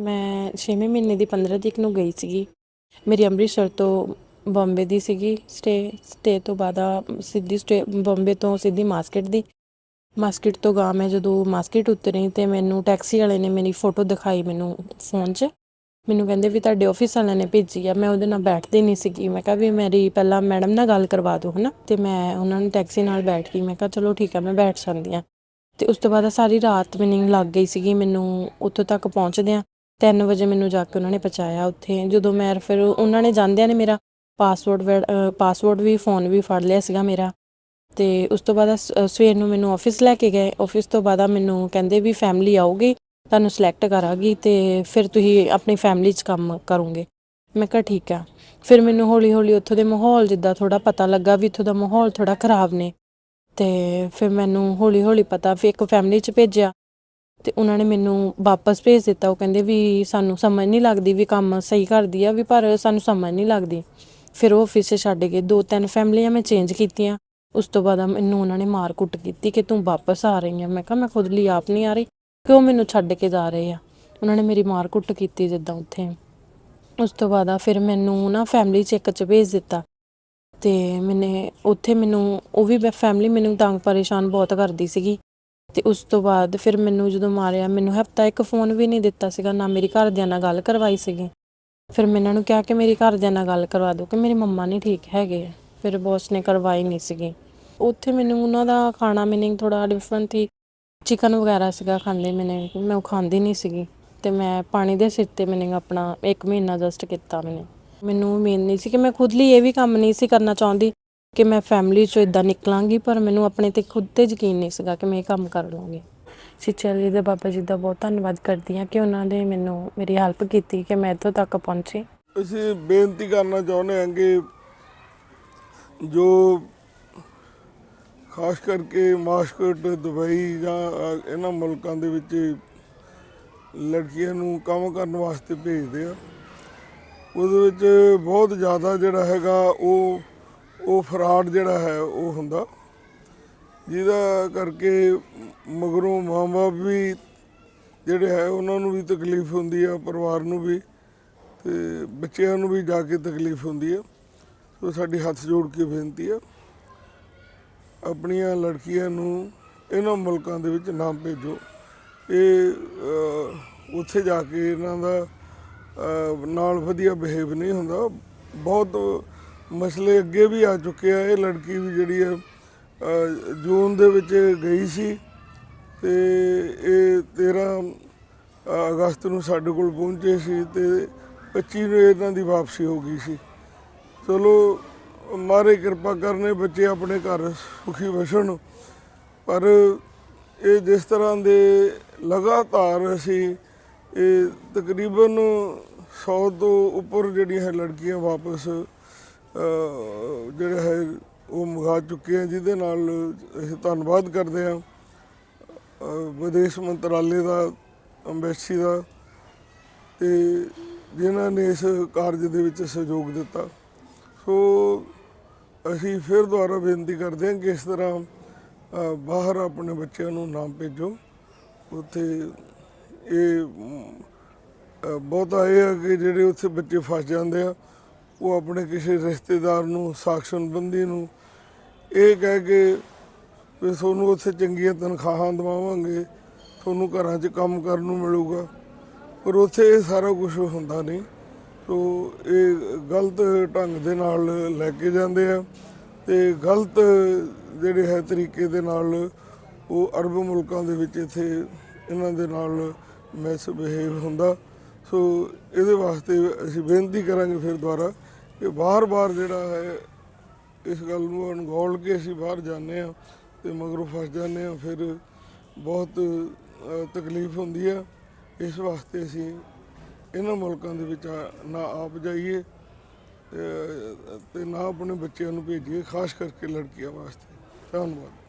ਮੈਂ ਛੇਵੇਂ ਮਹੀਨੇ ਦੀ 15 ਤਰੀਕ ਨੂੰ ਗਈ ਸੀਗੀ। ਮੇਰੀ ਅੰਮ੍ਰਿਤਸਰ ਤੋਂ ਬੰਬੇ ਦੀ ਸੀਗੀ। ਸਟੇ ਸਟੇ ਤੋਂ ਬਾਅਦ ਆ, ਸਿੱਧੀ ਸਟੇ, ਬੰਬੇ ਤੋਂ ਸਿੱਧੀ ਮਾਸਕਟ ਦੀ। ਮਾਸਕਟ ਤੋਂ ਗਾ ਮੈਂ ਜਦੋਂ ਮਾਸਕਟ ਉਤਰੀ ਤੇ ਮੈਨੂੰ ਟੈਕਸੀ ਵਾਲੇ ਨੇ ਮੇਰੀ ਫੋਟੋ ਦਿਖਾਈ ਮੈਨੂੰ ਫੋਨ 'ਚ। ਮੈਨੂੰ ਕਹਿੰਦੇ ਵੀ ਤੁਹਾਡੇ ਆਫਿਸ ਵਾਲਿਆਂ ਨੇ ਭੇਜੀ ਆ। ਮੈਂ ਉਹਦੇ ਨਾਲ ਬੈਠਦੀ ਨਹੀਂ ਸੀਗੀ। ਮੈਂ ਕਿਹਾ ਵੀ ਮੇਰੀ ਪਹਿਲਾਂ ਮੈਡਮ ਨਾਲ ਗੱਲ ਕਰਵਾ ਦਿਓ, ਹਨਾ। ਤੇ ਮੈਂ ਉਹਨਾਂ ਨੂੰ ਟੈਕਸੀ ਨਾਲ ਬੈਠ ਗਈ। ਮੈਂ ਕਿਹਾ ਚਲੋ ਠੀਕ ਆ, ਮੈਂ ਬੈਠ ਜਾਂਦੀ ਆ। ਤੇ ਉਸ ਤੋਂ ਬਾਅਦ ਸਾਰੀ ਰਾਤ ਮੈਨੂੰ ਲੱਗ ਗਈ ਸੀਗੀ। ਮੈਨੂੰ ਉੱਥੋਂ ਤੱਕ ਪਹੁੰਚਦਿਆਂ 3 ਵਜੇ ਮੈਨੂੰ ਜਾ ਕੇ ਉਹਨਾਂ ਨੇ ਪਹੁੰਚਾਇਆ ਉੱਥੇ। ਜਦੋਂ ਮੈਂ ਫਿਰ ਉਹਨਾਂ ਨੇ ਜਾਂਦਿਆਂ ਨੇ ਮੇਰਾ ਪਾਸਵਰਡ ਪਾਸਵਰਡ ਵੀ ਫੋਨ ਵੀ ਫੜ ਲਿਆ ਸੀਗਾ ਮੇਰਾ। ਤੇ ਉਸ ਤੋਂ ਬਾਅਦ ਸਵੇਰ ਨੂੰ ਮੈਨੂੰ ਆਫਿਸ ਲੈ ਕੇ ਗਏ। ਆਫਿਸ ਤੋਂ ਬਾਅਦ ਮੈਨੂੰ ਕਹਿੰਦੇ ਵੀ ਫੈਮਿਲੀ ਆਊਗੀ ਤੁਹਾਨੂੰ ਸਿਲੈਕਟ ਕਰਾਂਗੀ ਤੇ ਫਿਰ ਤੁਸੀਂ ਆਪਣੀ ਫੈਮਿਲੀ 'ਚ ਕੰਮ ਕਰੋਗੇ। ਮੈਂ ਕਿਹਾ ਠੀਕ ਆ। ਫਿਰ ਮੈਨੂੰ ਹੌਲੀ ਹੌਲੀ ਉੱਥੋਂ ਦੇ ਮਾਹੌਲ ਜਿੱਦਾਂ ਥੋੜਾ ਪਤਾ ਲੱਗਾ ਵੀ ਇੱਥੋਂ ਦਾ ਮਾਹੌਲ ਥੋੜਾ ਖਰਾਬ ਨੇ। ਤੇ ਫਿਰ ਮੈਨੂੰ ਹੌਲੀ ਹੌਲੀ ਪਤਾ, ਫਿਰ ਇੱਕ ਫੈਮਿਲੀ 'ਚ ਭੇਜਿਆ। ਤੇ ਉਹਨਾਂ ਨੇ ਮੈਨੂੰ ਵਾਪਸ ਭੇਜ ਦਿੱਤਾ। ਉਹ ਕਹਿੰਦੇ ਵੀ ਸਾਨੂੰ ਸਮਝ ਨਹੀਂ ਲੱਗਦੀ ਵੀ ਕੰਮ ਸਹੀ ਕਰਦੀ ਆ ਵੀ ਪਰ ਸਾਨੂੰ ਸਮਝ ਨਹੀਂ ਲੱਗਦੀ। ਫਿਰ ਉਹ ਆਫਿਸ 'ਚ ਛੱਡ ਕੇ ਦੋ ਤਿੰਨ ਫੈਮਲੀਆਂ ਮੈਂ ਚੇਂਜ ਕੀਤੀਆਂ। ਉਸ ਤੋਂ ਬਾਅਦ ਮੈਨੂੰ ਉਹਨਾਂ ਨੇ ਮਾਰ ਕੁੱਟ ਕੀਤੀ ਕਿ ਤੂੰ ਵਾਪਸ ਆ ਰਹੀ ਆ। ਮੈਂ ਕਿਹਾ, ਮੈਂ ਖੁਦ ਲਈ ਆਪ ਨਹੀਂ ਆ ਰਹੀ ਕਿਉਂ ਮੈਨੂੰ ਛੱਡ ਕੇ ਜਾ ਰਹੇ ਆ। ਉਹਨਾਂ ਨੇ ਮੇਰੀ ਮਾਰ ਕੁੱਟ ਕੀਤੀ ਜਿੱਦਾਂ ਉੱਥੇ। ਉਸ ਤੋਂ ਬਾਅਦ ਫਿਰ ਮੈਨੂੰ ਨਾ ਫੈਮਿਲੀ ਚ ਇੱਕ ਚ ਭੇਜ ਦਿੱਤਾ। ਤੇ ਮੈਨੇ ਉੱਥੇ ਮੈਨੂੰ, ਉਹ ਵੀ ਫੈਮਿਲੀ ਮੈਨੂੰ ਤੰਗ ਪਰੇਸ਼ਾਨ ਬਹੁਤ ਕਰਦੀ ਸੀਗੀ। ਤੇ ਉਸ ਤੋਂ ਬਾਅਦ ਫਿਰ ਮੈਨੂੰ ਜਦੋਂ ਮਾਰਿਆ, ਮੈਨੂੰ ਹਫਤਾ ਇੱਕ ਫੋਨ ਵੀ ਨਹੀਂ ਦਿੱਤਾ ਸੀਗਾ, ਨਾ ਮੇਰੀ ਘਰਦਿਆਂ ਨਾਲ ਗੱਲ ਕਰਵਾਈ ਸੀਗੀ। ਫਿਰ ਮੈਂ ਇਹਨਾਂ ਨੂੰ ਕਿਹਾ ਕਿ ਮੇਰੀ ਘਰਦਿਆਂ ਨਾਲ ਗੱਲ ਕਰਵਾ ਦਿਓ, ਕਿ ਮੇਰੀ ਮੰਮਾ ਨਹੀਂ ਠੀਕ ਹੈਗੇ ਫਿਰ ਬੌਸ ਨੇ ਕਰਵਾਈ ਨਹੀਂ ਸੀਗੀ। ਉੱਥੇ ਮੈਨੂੰ ਉਹਨਾਂ ਦਾ ਖਾਣਾ ਮੈਨੂੰ ਥੋੜਾ ਡਿਫਰੈਂਟ ਸੀ ਚਿਕਨ ਵਗੈਰਾ ਸੀਗਾ ਖਾਂਦੇ ਮੈਨੇ ਮੈਂ ਉਹ ਖਾਂਦੀ ਨਹੀਂ ਸੀਗੀ। ਤੇ ਮੈਂ ਪਾਣੀ ਦੇ ਸਿਰ ਤੇ ਮੈਨੇ ਆਪਣਾ 1 ਮਹੀਨਾ ਜਸਟ ਕੀਤਾ ਮੈਨੇ। ਮੈਨੂੰ ਉਮੀਦ ਨਹੀਂ ਸੀ ਕਿ ਮੈਂ ਖੁਦ ਲਈ ਇਹ ਵੀ ਕੰਮ ਨਹੀਂ ਸੀ ਕਰਨਾ ਚਾਹੁੰਦੀ। ਕਿ ਮੈਂ ਫੈਮਿਲੀ ਚੋਂ ਇਦਾਂ ਨਿਕਲਾਂਗੀ ਪਰ ਮੈਨੂੰ ਆਪਣੇ ਤੇ ਖੁਦ ਤੇ ਯਕੀਨ ਨਹੀਂ ਸੀਗਾ ਕਿ ਮੈਂ ਇਹ ਕੰਮ ਕਰ ਲਵਾਂਗੀ। ਸਿੱਚਾ ਜੀ ਦੇ ਬਾਬਾ ਜੀ ਦਾ ਬਹੁਤ ਧੰਨਵਾਦ ਕਰਦੀ ਹਾਂ ਕਿ ਉਹਨਾਂ ਨੇ ਮੈਨੂੰ ਮੇਰੀ ਹੈਲਪ ਕੀਤੀ ਕਿ ਮੈਂ ਇੱਥੋਂ ਤੱਕ ਪਹੁੰਚੀ। ਅਸੀਂ ਬੇਨਤੀ ਕਰਨਾ ਚਾਹੁੰਦੇ ਹਾਂ ਕਿ ਜੋ ਖਾਸ ਕਰਕੇ ਮਾਸਕਟ ਦੁਬਈ ਜਾਂ ਇਹਨਾਂ ਮੁਲਕਾਂ ਦੇ ਵਿੱਚ ਲੜਕੀਆਂ ਨੂੰ ਕੰਮ ਕਰਨ ਵਾਸਤੇ ਭੇਜਦੇ ਆ ਉਹਦੇ ਵਿੱਚ ਬਹੁਤ ਜ਼ਿਆਦਾ ਜਿਹੜਾ ਹੈਗਾ ਉਹ ਉਹ ਫਰਾਡ ਜਿਹੜਾ ਹੈ, ਉਹ ਹੁੰਦਾ। ਜਿਹਦਾ ਕਰਕੇ ਮਗਰੋਂ ਮਾਂ-ਬਾਪ ਵੀ ਜਿਹੜੇ ਹੈ, ਉਹਨਾਂ ਨੂੰ ਵੀ ਤਕਲੀਫ ਹੁੰਦੀ ਆ, ਪਰਿਵਾਰ ਨੂੰ ਵੀ ਤੇ ਬੱਚਿਆਂ ਨੂੰ ਵੀ ਜਾ ਕੇ ਤਕਲੀਫ ਹੁੰਦੀ ਆ। ਸੋ ਸਾਡੀ ਹੱਥ ਜੋੜ ਕੇ ਬੇਨਤੀ ਆ, ਆਪਣੀਆਂ ਲੜਕੀਆਂ ਨੂੰ ਇਹਨਾਂ ਮੁਲਕਾਂ ਦੇ ਵਿੱਚ ਨਾ ਭੇਜੋ। ਇਹ ਉੱਥੇ ਜਾ ਕੇ ਇਹਨਾਂ ਦਾ ਨਾਲ ਵਧੀਆ ਬਿਹੇਵ ਨਹੀਂ ਹੁੰਦਾ। ਬਹੁਤ ਮਸਲੇ ਅੱਗੇ ਵੀ ਆ ਚੁੱਕੇ ਆ ਇਹ ਲੜਕੀ ਵੀ ਜਿਹੜੀ ਹੈ ਅਹ, ਜੂਨ ਦੇ ਵਿੱਚ ਗਈ ਸੀ ਤੇ ਇਹ 13 ਅਗਸਤ ਨੂੰ ਸਾਡੇ ਕੋਲ ਪਹੁੰਚੇ ਸੀ ਤੇ 25 ਨੂੰ ਇਹਨਾਂ ਦੀ ਵਾਪਸੀ ਹੋ ਗਈ ਸੀ। ਚਲੋ ਮਾਰੇ ਕਿਰਪਾ ਕਰਨੇ ਬੱਚੇ ਆਪਣੇ ਘਰ ਸੁਖੀ ਵਸਣ ਪਰ ਇਹ ਜਿਸ ਤਰ੍ਹਾਂ ਦੇ ਲਗਾਤਾਰ ਅਸੀਂ ਇਹ ਤਕਰੀਬਨ 100 ਤੋਂ ਉੱਪਰ ਜਿਹੜੀਆਂ ਹੈ ਲੜਕੀਆਂ ਵਾਪਸ ਜਿਹੜਾ ਹੈ, ਉਹ ਮੰਗਾ ਚੁੱਕੇ ਹੈ ਜਿਹਦੇ ਨਾਲ ਅਸੀਂ ਧੰਨਵਾਦ ਕਰਦੇ ਹਾਂ ਵਿਦੇਸ਼ ਮੰਤਰਾਲੇ ਦਾ ਅੰਬੈਸੀ ਦਾ, ਤੇ ਜਿਨ੍ਹਾਂ ਨੇ ਇਸ ਕਾਰਜ ਦੇ ਵਿੱਚ ਸਹਿਯੋਗ ਦਿੱਤਾ। ਸੋ, ਅਸੀਂ ਫਿਰ ਦੁਬਾਰਾ ਬੇਨਤੀ ਕਰਦੇ ਹਾਂ ਕਿ ਇਸ ਤਰ੍ਹਾਂ ਬਾਹਰ ਆਪਣੇ ਬੱਚਿਆਂ ਨੂੰ ਨਾਮ ਭੇਜੋ। ਉੱਥੇ ਇਹ ਬਹੁਤਾ ਇਹ ਹੈ ਕਿ ਜਿਹੜੇ ਉੱਥੇ ਬੱਚੇ ਫਸ ਜਾਂਦੇ ਆ ਉਹ ਆਪਣੇ ਕਿਸੇ ਰਿਸ਼ਤੇਦਾਰ ਨੂੰ ਸਾਖਸ਼ਨਬੰਦੀ ਨੂੰ ਇਹ ਕਹਿ ਕੇ ਵੀ ਤੁਹਾਨੂੰ ਉੱਥੇ ਚੰਗੀਆਂ ਤਨਖਾਹਾਂ ਦਵਾਵਾਂਗੇ, ਤੁਹਾਨੂੰ ਘਰਾਂ 'ਚ ਕੰਮ ਕਰਨ ਨੂੰ ਮਿਲੂਗਾ। ਪਰ ਉੱਥੇ ਇਹ ਸਾਰਾ ਕੁਝ ਹੁੰਦਾ ਨਹੀਂ। ਸੋ ਇਹ ਗਲਤ ਢੰਗ ਦੇ ਨਾਲ ਲੈ ਕੇ ਜਾਂਦੇ ਆ ਤੇ ਗਲਤ ਜਿਹੜੇ ਹੈ ਤਰੀਕੇ ਦੇ ਨਾਲ ਉਹ ਅਰਬ ਮੁਲਕਾਂ ਦੇ ਵਿੱਚ ਇੱਥੇ ਇਹਨਾਂ ਦੇ ਨਾਲ ਮਿਸਬਿਹੇਵ ਹੁੰਦਾ। ਸੋ ਇਹਦੇ ਵਾਸਤੇ ਅਸੀਂ ਬੇਨਤੀ ਕਰਾਂਗੇ ਫਿਰ ਦੁਬਾਰਾ ਕਿ ਬਾਰ-ਬਾਰ ਜਿਹੜਾ ਹੈ, ਇਸ ਗੱਲ ਨੂੰ ਅਣਗੌਲ ਕੇ ਅਸੀਂ ਬਾਹਰ ਜਾਂਦੇ ਆ ਤੇ ਮਗਰੋਂ ਫਸ ਜਾਂਦੇ ਆ ਫਿਰ ਬਹੁਤ ਤਕਲੀਫ ਹੁੰਦੀ ਆ ਇਸ ਵਾਸਤੇ ਅਸੀਂ ਇਹਨਾਂ ਮੁਲਕਾਂ ਦੇ ਵਿੱਚ ਨਾ ਆਪ ਜਾਈਏ ਤੇ- ਤੇ ਨਾ ਆਪਣੇ ਬੱਚਿਆਂ ਨੂੰ ਭੇਜੀਏ, ਖਾਸ ਕਰਕੇ ਲੜਕੀਆਂ ਵਾਸਤੇ। ਧੰਨਵਾਦ।